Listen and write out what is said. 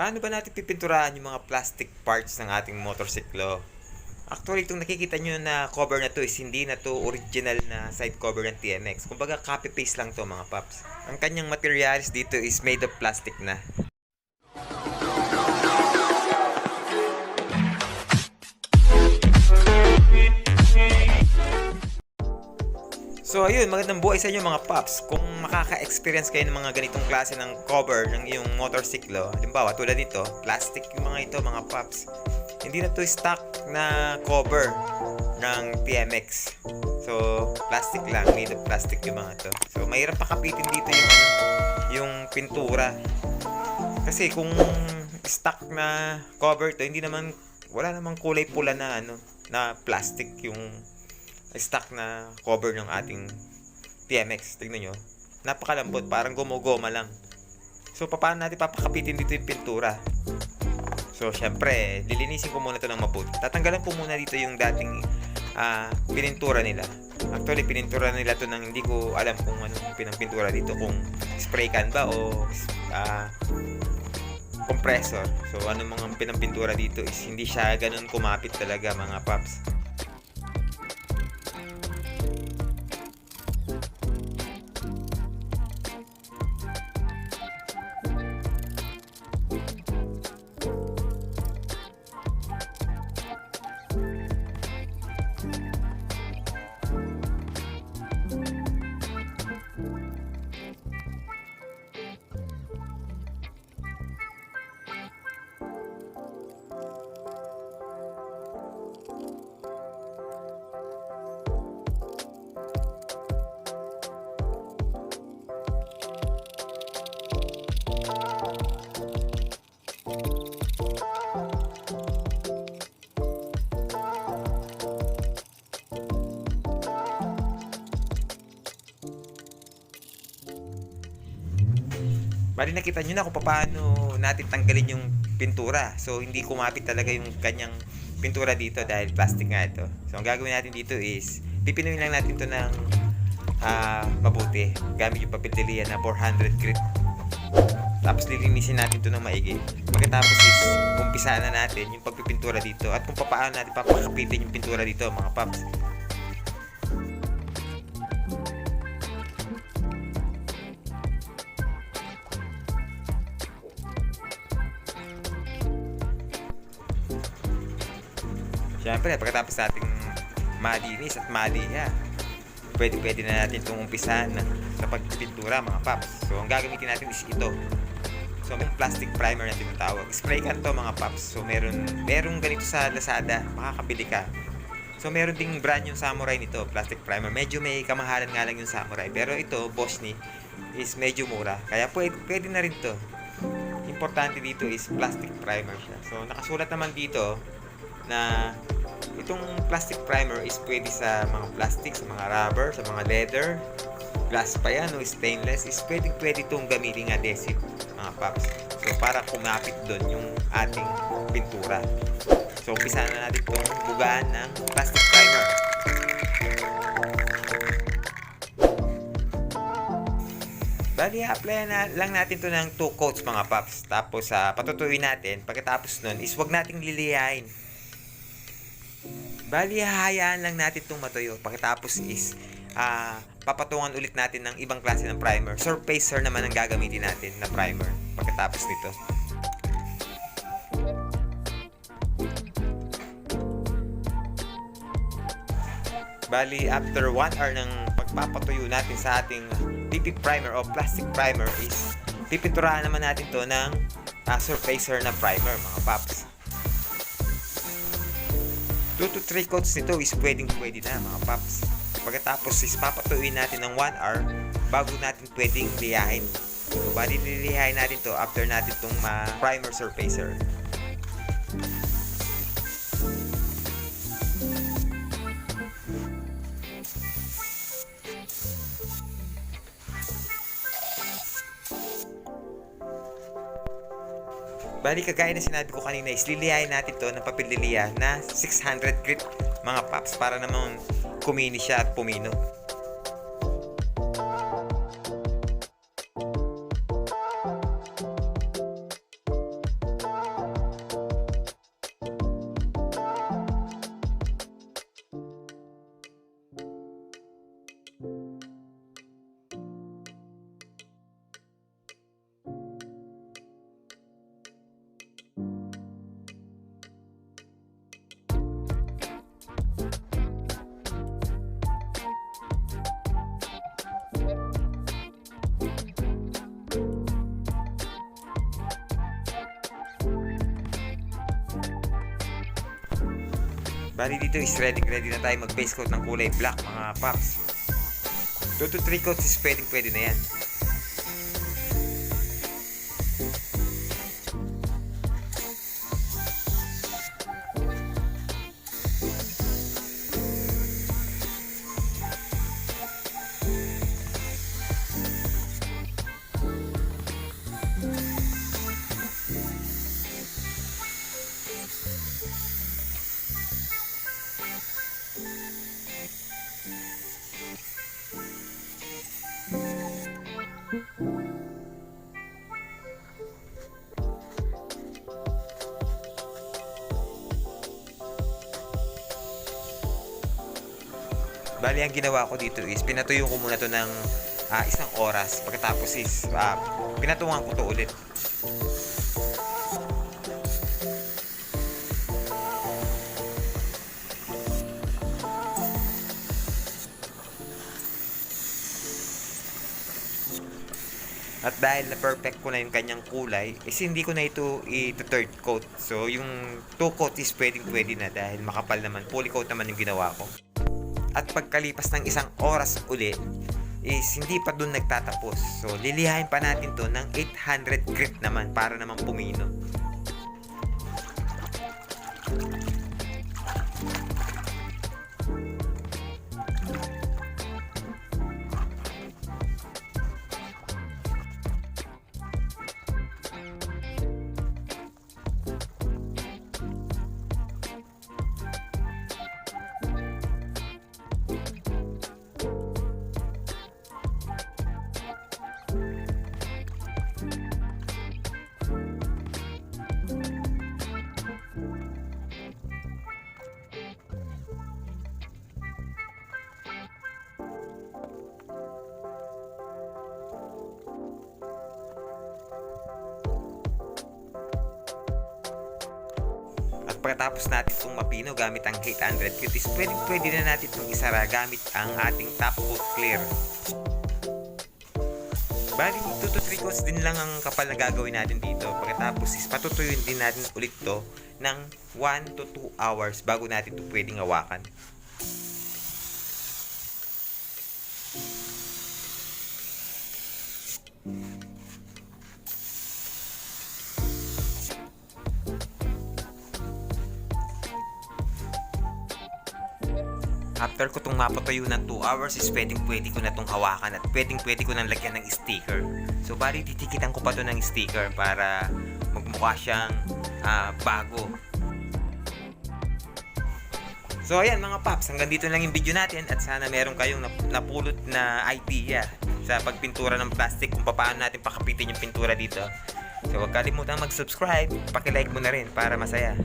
Paano ba natin pipinturahan yung mga plastic parts ng ating motorsiklo? Actually, itong nakikita nyo na cover na to is hindi na to original na side cover ng TMX. Kumbaga, copy-paste lang to mga paps. Ang kanyang materials dito is made of plastic na. So ayun, magandang buhay sa inyo mga paps. Kung makaka-experience kayo ng mga ganitong klase ng cover ng iyong motorsiklo, halimbawa tulad nito, plastic yung mga ito mga paps. Hindi na to stock na cover ng TMX. So, plastic lang, made of plastic yung mga to. So, mahirap pakapitin dito yung ano, yung pintura. Kasi kung stock na cover to, hindi naman wala namang kulay pula na ano, na plastic yung stock na cover ng ating TMX. Tignan nyo. Napakalambot. Parang gumugoma lang. So, paano natin papakapitin dito yung pintura? So, syempre, lilinisin ko muna to ng mabuti. Tatanggalan ko muna dito yung dating ah, pinintura nila. Actually, pinintura nila to ng hindi ko alam kung ano pinapintura dito. Kung spray can ba o ah, compressor. So, ano mga pinampintura dito is hindi siya ganun kumapit talaga mga paps. Bali nakita nyo na kung paano natin tanggalin yung pintura. So hindi kumapit talaga yung kanyang pintura dito dahil plastic nga ito. So ang gagawin natin dito is pipinuin lang natin to ng ah, mabuti gamit yung papel de Lea na 400 grit. Tapos lilinisin natin to ng maigi. Pagkatapos is umpisa na natin yung pagpipintura dito at kung paano natin papakapitin yung pintura dito mga paps. Siyempre, pagkatapos nating malinis at maliha, pwede pwede na natin itong umpisahan sa pagpintura mga paps. So, ang gagamitin natin is ito. So, may plastic primer na tinatawag. Spray can to mga paps. So, meron, merong ganito sa Lazada. Makakabili ka. So, meron ding brand yung Samurai nito, plastic primer. Medyo may kamahalan nga lang yung Samurai. Pero ito, Boschni, is medyo mura. Kaya pwede, pwede na rin to. Importante dito is plastic primer siya. So, nakasulat naman dito na itong plastic primer is pwede sa mga plastic, sa mga rubber, sa mga leather, glass pa yan o stainless, is pwede pwede itong gamitin adhesive mga paps. So para kumapit doon yung ating pintura. So umpisa na natin itong bugaan ng plastic primer. Bali, apply na lang natin to ng 2 coats mga paps. Tapos, uh, patutuin natin. Pagkatapos nun, is wag nating liliyain. Bali, hahayaan lang natin itong matuyo. Pagkatapos is, ah, papatungan ulit natin ng ibang klase ng primer. Surfacer naman ang gagamitin natin na primer. Pagkatapos nito. Bali, after 1 hour ng pagpapatuyo natin sa ating PP primer o plastic primer is pipinturahan naman natin to ng ah, surfacer na primer mga paps. 2 to 3 coats nito is pwedeng pwede na mga paps. Pagkatapos is papatuin natin ng 1 hour bago natin pwedeng liyahin. So, bali liliyahin natin to after natin itong ma-primer surfacer. Bali, kagaya na sinabi ko kanina is liliyahin natin to ng papel na 600 grit mga paps para naman kumini siya at pumino. Bali dito is ready ready na tayo mag base coat ng kulay black mga paps. 2 to 3 coats is pwedeng pwede na yan. Bali, ang ginawa ko dito is pinatuyo ko muna to ng ah, isang oras. Pagkatapos is ah, pinatungan ko to ulit. At dahil na perfect ko na yung kanyang kulay, is hindi ko na ito i-third coat. So, yung two coat is pwedeng pwede na dahil makapal naman. Fully coat naman yung ginawa ko. At pagkalipas ng isang oras uli, is hindi pa dun nagtatapos. So, lilihain pa natin to ng 800 grit naman para naman pumino. Pagkatapos natin itong mapino gamit ang 800 cuties, pwede, pwede na natin itong isara gamit ang ating top coat clear. Bali, 2 to 3 coats din lang ang kapal na gagawin natin dito. Pagkatapos is patutuyuin din natin ulit to ng 1 to 2 hours bago natin ito pwedeng hawakan. After ko itong mapatuyo ng 2 hours is pwedeng pwede ko na itong hawakan at pwedeng pwede ko nang lagyan ng sticker. So bali titikitan ko pa to ng sticker para magmukha siyang ah, bago. So ayan mga paps, hanggang dito lang yung video natin at sana meron kayong nap- napulot na idea sa pagpintura ng plastic kung paano natin pakapitin yung pintura dito. So huwag kalimutan mag-subscribe, paki-like mo na rin para masaya.